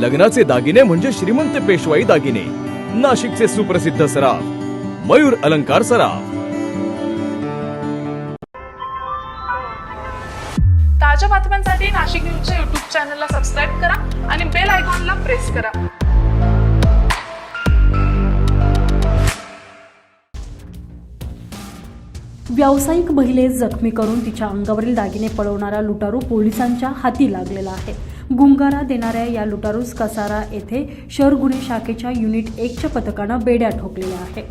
लग्नाचे दागिने म्हणजे श्रीमंत पेशवाई दागिने. नाशिकचे सुप्रसिद्ध सराफ. मयूर अलंकार सराफ. ताज्या बातम्यांसाठी नाशिक न्यूजच्या युट्यूब चॅनलला सबस्क्राईब करा आणि बेल आयकॉनला प्रेस करा. व्यावसायिक महिलेस जखमी करून तिच्या अंगावरील दागिने पळवणारा लुटारू पोलिसांच्या हाती लागलेला आहे. गुंगारा देणाऱ्या या लुटारूस कसारा येथे शहर गुन्हे शाखेच्या युनिट एकच्या पथकानं बेड्या ठोकलेल्या आहे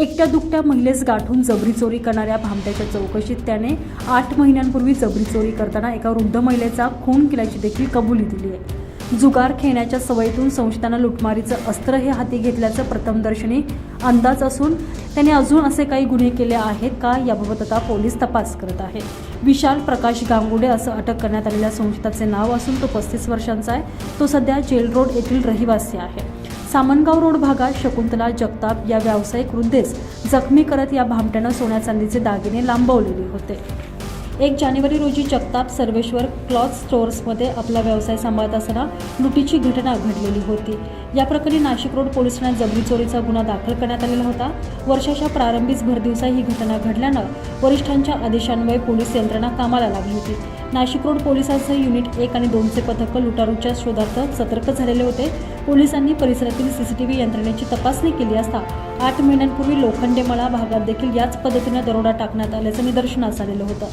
एकट्या दुकट्या महिलेस गाठून जबरी चोरी करणाऱ्या भामट्याच्या चौकशीत त्याने आठ महिन्यांपूर्वी जबरी चोरी करताना एका वृद्ध महिलेचा खून केल्याची देखील कबुली दिली आहे. जुगार खेळण्याच्या सवयीतून संशयितांना लुटमारीचं अस्त्र हे हाती घेतल्याचं प्रथमदर्शनी अंदाज असून त्याने अजून असे काही गुन्हे केले आहेत का याबाबत आता पोलीस तपास करत आहेत विशाल प्रकाश गांगुडे असं अटक करण्यात आलेल्या संशयिताचे नाव असून तो पस्तीस वर्षांचा आहे. तो सध्या जेल रोड येथील रहिवासी आहे. सामनगाव रोड भागात शकुंतला जगताप या व्यावसायिक वृद्धेस जखमी करत या भामट्यानं सोन्या चांदीचे दागिने लांबवलेले होते. एक जानेवारी रोजी जगताप सर्वेश्वर क्लॉथ स्टोअर्समध्ये आपला व्यवसाय सांभाळत असताना लुटीची घटना घडलेली होती. या प्रकरणी नाशिक रोड पोलीस ठाण्यात जबरी चोरीचा गुन्हा दाखल करण्यात आलेला होता. वर्षाच्या प्रारंभीच भरदिवसा ही घटना घडल्यानं वरिष्ठांच्या आदेशान्वये पोलीस यंत्रणा कामाला लागली होती. नाशिक रोड पोलिसांसह युनिट एक आणि दोनचे पथकं लुटारूच्या शोधार्थ सतर्क झालेले होते. पोलिसांनी परिसरातील सीसीटीव्ही यंत्रणेची तपासणी केली असता आठ महिन्यांपूर्वी लोखंडेमळा भागात देखील याच पद्धतीनं दरोडा टाकण्यात आल्याचं निदर्शनास आलेलं होतं.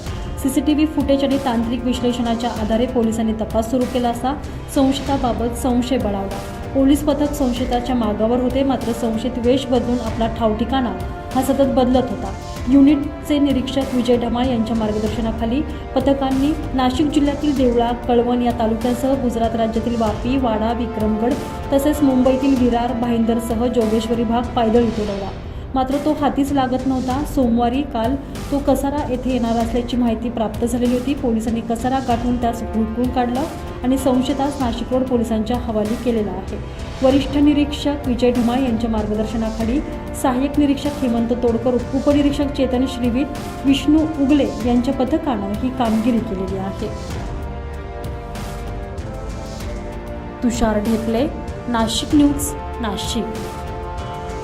सीसीटीव्ही फुटेज आणि तांत्रिक विश्लेषणाच्या आधारे पोलिसांनी तपास सुरू केला असता संशयाबाबत संशय बळावला. पोलीस पथक संशयिताच्या मागावर होते. मात्र संशयित वेश बदलून आपला ठावठिकाणा हा सतत बदलत होता. युनिटचे निरीक्षक विजय ढमाळ यांच्या मार्गदर्शनाखाली पथकांनी नाशिक जिल्ह्यातील देवळा कळवण या तालुक्यासह गुजरात राज्यातील वापी वाडा विक्रमगड तसेच मुंबईतील विरार भाईंदरसह जोगेश्वरी भाग पायदळी तुडवला. मात्र तो हातीच लागत नव्हता. सोमवारी काल तो कसारा येथे येणार असल्याची माहिती प्राप्त झालेली होती. पोलिसांनी कसारा गाठून त्यास हुडकून काढलं आणि संशयतास नाशिक रोड पोलिसांच्या हवाली केलेला आहे. वरिष्ठ निरीक्षक विजय ढुमाळ यांच्या मार्गदर्शनाखाली सहाय्यक निरीक्षक हेमंत तोडकर उपनिरीक्षक चेतन श्रीवित विष्णू उगले यांच्या पथकानं ही कामगिरी केलेली आहे. तुषार ढेकले नाशिक न्यूज नाशिक.